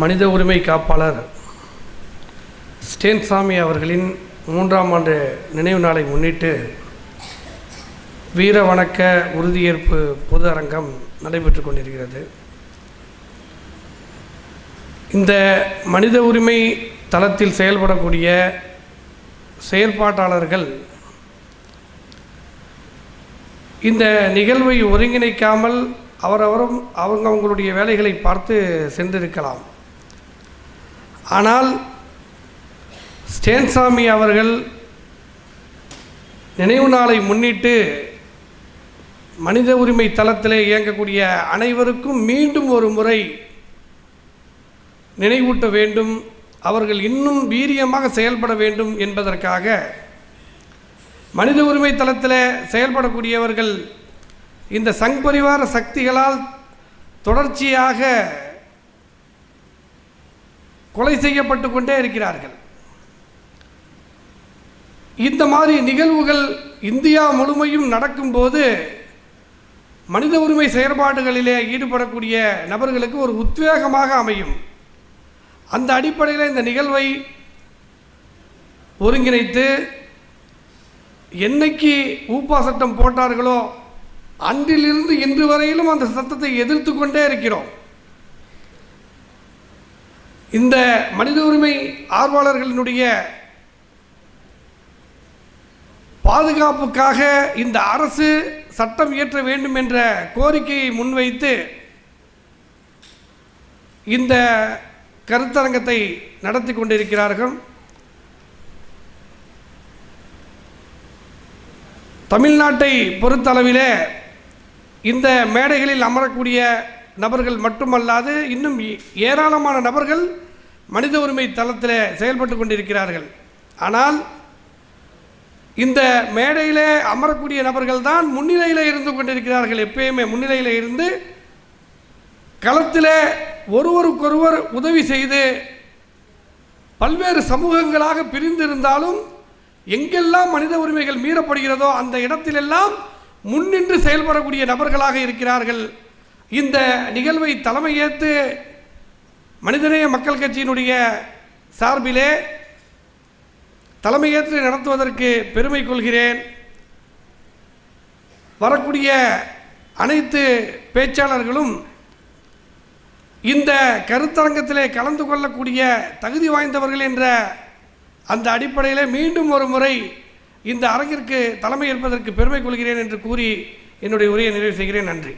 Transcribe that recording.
மனித உரிமை காப்பாளர் ஸ்டேன்சாமி அவர்களின் மூன்றாம் ஆண்டு நினைவு நாளை முன்னிட்டு வீர வணக்க உறுதியேற்பு பொது அரங்கம் நடைபெற்று கொண்டிருக்கிறது. இந்த மனித உரிமை தளத்தில் செயல்படக்கூடிய செயற்பாட்டாளர்கள் இந்த நிகழ்வை ஒருங்கிணைக்காமல் அவரவரும் அவங்க அவங்களுடைய வேலைகளை பார்த்து சென்றிருக்கலாம். ஆனால் ஸ்டேன்சாமி அவர்கள் நினைவு நாளை முன்னிட்டு மனித உரிமை தளத்திலே இயங்கக்கூடிய அனைவருக்கும் மீண்டும் ஒரு முறை நினைவூட்ட வேண்டும். அவர்கள் இன்னும் வீரியமாக செயல்பட வேண்டும் என்பதற்காக மனித உரிமை தளத்தில் செயல்படக்கூடியவர்கள் இந்த சங் பரிவார சக்திகளால் தொடர்ச்சியாக கொலை செய்யப்பட்டு கொண்டே இருக்கிறார்கள். இந்த மாதிரி நிகழ்வுகள் இந்தியா முழுமையும் நடக்கும்போது மனித உரிமை செயற்பாடுகளிலே ஈடுபடக்கூடிய நபர்களுக்கு ஒரு உத்வேகமாக அமையும். அந்த அடிப்படையில் இந்த நிகழ்வை ஒருங்கிணைத்து என்னைக்கு ஊப்பா சட்டம் போட்டார்களோ அன்றிலிருந்து இன்று வரையிலும் அந்த சத்தத்தை எதிர்த்து கொண்டே இருக்கிறோம். இந்த மனித உரிமை ஆர்வலர்களினுடைய பாதுகாப்புக்காக இந்த அரசு சட்டம் இயற்ற வேண்டும் என்ற கோரிக்கையை முன்வைத்து இந்த கருத்தரங்கத்தை நடத்தி கொண்டிருக்கிறார்கள். தமிழ்நாட்டை பொறுத்தளவிலே இந்த மேடைகளில் அமரக்கூடிய நபர்கள் மட்டுமல்லாது இன்னும் ஏராளமான நபர்கள் மனித உரிமை தளத்தில் செயல்பட்டு கொண்டிருக்கிறார்கள். ஆனால் இந்த மேடையில் அமரக்கூடிய நபர்கள் தான் முன்னிலையில் இருந்து கொண்டிருக்கிறார்கள் எப்பயுமே முன்னிலையில் இருந்து களத்தில் ஒருவருக்கொருவர் உதவி செய்து பல்வேறு சமூகங்களாக பிரிந்திருந்தாலும் எங்கெல்லாம் மனித உரிமைகள் மீறப்படுகிறதோ அந்த இடத்திலெல்லாம் முன்னின்று செயல்படக்கூடிய நபர்களாக இருக்கிறார்கள். இந்த நிகழ்வை தலைமையேற்று மனிதநேய மக்கள் கட்சியினுடைய சார்பிலே தலைமையேற்று நடத்துவதற்கு பெருமை கொள்கிறேன். வரக்கூடிய அனைத்து பேச்சாளர்களும் இந்த கருத்தரங்கத்திலே கலந்து கொள்ளக்கூடிய தகுதி வாய்ந்தவர்கள் என்ற அந்த அடிப்படையில் மீண்டும் ஒரு முறை இந்த அரங்கிற்கு தலைமை ஏற்பதற்கு பெருமை கொள்கிறேன் என்று கூறி என்னுடைய உரையை நிறைவு செய்கிறேன். நன்றி.